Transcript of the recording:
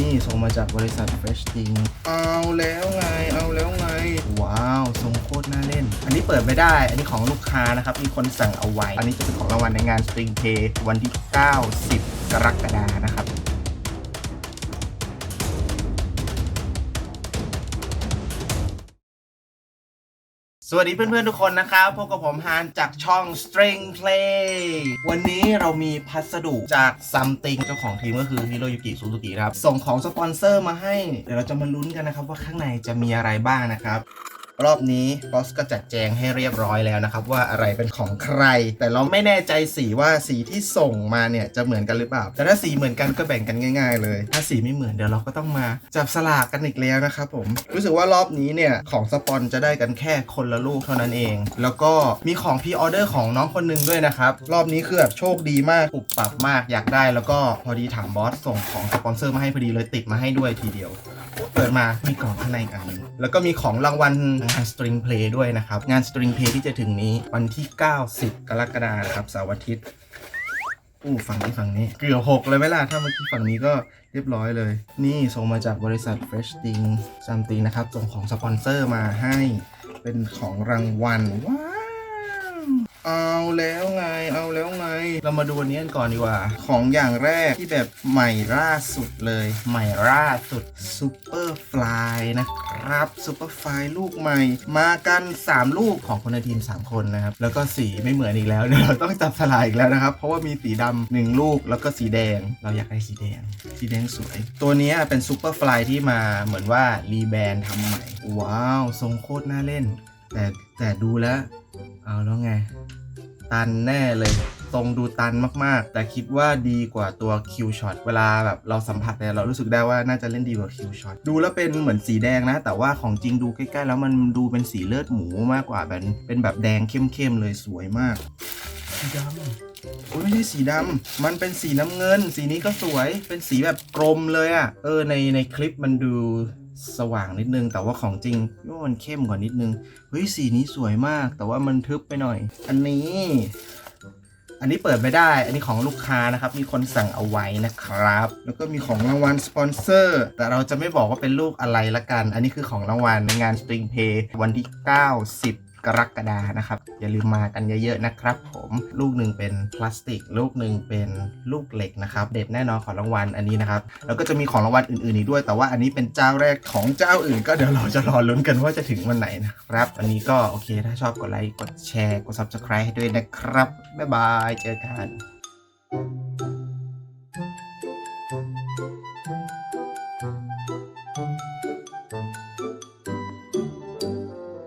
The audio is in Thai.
นี่ส่งมาจากบริษัท Fresh t i n g เอาแล้วไง เอาแล้วไง ว้าวทรงโคตรน่าเล่น อันนี้เปิดไม่ได้ อันนี้ของลูกค้านะครับ มีคนสั่งเอาไว้ อันนี้จะเป็นของรางวัลในงาน Spring Pay วันที่ 9 10 กรกฎานะครับ สวัสดีเพื่อนๆทุกคนนะครับพบกับผมฮานจากช่อง String Play วันนี้เรามีพัสดุจาก Something เจ้าของทีมก็คือฮิโรยุกิซูซูกิครับ ส่งของสปอนเซอร์มาให้ เดี๋ยวเราจะมาลุ้นกันนะครับว่าข้างในจะมีอะไรบ้างนะครับ รอบนี้บอสก็จัดแจงให้เรียบร้อยแล้วนะครับ ว่าอะไรเป็นของใคร แต่เราไม่แน่ใจสีว่าสีที่ส่งมาเนี่ยจะเหมือนกันหรือเปล่า แต่ถ้าสีเหมือนกันก็แบ่งกันง่าย ๆ เลย ถ้าสีไม่เหมือนเดี๋ยวเราก็ต้องมาจับสลากกันอีกแล้วนะครับผมรู้สึกว่ารอบนี้เนี่ยของสปอนจะได้กันแค่คนละลูกเท่านั้นเอง แล้วก็มีของพีออเดอร์ของน้องคนหนึงด้วยนะครับรอบนี้คือแบบโชคดีมากปุบปรับมากอยากได้ แล้วก็พอดีถามบอสส่งของสปอนเซอร์มาให้พอดีเลยติดมาให้ด้วยทีเดียว เปิดมามีกล่องข้างในอีกอันนึงแล้วก็มีของรางวัลงานสตริงเพลย์ด้วยนะครับ งานสตริงเพลย์ที่จะถึงนี้วันที่90กรกฎาคมนะครับเสาร์อาทิตย์อู้ฝั่งนี้ฝั่งนี้ เกือบหกเลยไหมล่ะ ถ้าเมื่อกี้ฝั่งนี้ก็เรียบร้อยเลย นี่ส่งมาจากบริษัท Fresh t i n g Something นะครับ ส่งของสปอนเซอร์มาให้เป็นของรางวัลว้า เอาแล้วไง เอาแล้วไง เรามาดูอันนี้กันก่อนดีกว่า ของอย่างแรกที่แบบใหม่ล่าสุดเลย ใหม่ล่าสุด Super Fly นะครับ Super Fly ลูกใหม่ มากัน 3 ลูกของคนในทีม 3 คนนะครับ แล้วก็สีไม่เหมือนอีกแล้วเดี๋ยวเราต้องจับสลากอีกแล้วนะครับ เพราะว่ามีสีดำหนึ่งลูกแล้วก็สีแดง เราอยากได้สีแดง สีแดงสวย ตัวนี้เป็น Super Fly ที่มาเหมือนว่ารีแบรนด์ทำใหม่ ว้าวทรงโคตรน่าเล่น แต่แต่ดูแล้ว เอาแล้วไง ตันแน่เลยตรงดูตันมากๆ แต่คิดว่าดีกว่าตัว Q Shot เวลาแบบเราสัมผัสเนี่ยเรารู้สึกได้ว่าน่าจะเล่นดีกว่า Q Shot ดูแล้วเป็นเหมือนสีแดงนะ แต่ว่าของจริงดูใกล้ๆ แล้วมันดูเป็นสีเลือดหมูมากกว่าแบบเป็นแบบแดงเข้มๆเลยสวยมากสีดำโอ้ยไม่ใช่สีดำ มันเป็นสีน้ำเงิน สีนี้ก็สวย เป็นสีแบบกลมเลยอะ่ะ เออในในคลิปมันดู สว่างนิดนึง แต่ว่าของจริงว่ามันเข้มกว่านิดนึงเฮ้ยสีนี้สวยมาก แต่ว่ามันทึบไปหน่อย อันนี้ อันนี้เปิดไม่ได้ อันนี้ของลูกค้านะครับ มีคนสั่งเอาไว้นะครับ แล้วก็มีของรางวัลสปอนเซอร์ แต่เราจะไม่บอกว่าเป็นลูกอะไรละกัน อันนี้คือของรางวัลในงานสตริงเพย์วันที่ 9 10 กรกฎานะครับ อย่าลืมมากันเยอะๆนะครับผมลูกหนึ่งเป็นพลาสติก ลูกหนึ่งเป็นลูกเหล็กนะครับเด็ดแน่นอนของรางวัลอันนี้นะครับแล้วก็จะมีของรางวัลอื่นๆอีกด้วย แต่ว่าอันนี้เป็นเจ้าแรกของเจ้าอื่น ก็เดี๋ยวเราจะรอลุ้นกันว่าจะถึงวันไหนนะครับวันนี้ก็โอเคถ้าชอบกดไลค์กดแชร์กด subscribe ให้ด้วยนะครับบ๊ายบายเจอกัน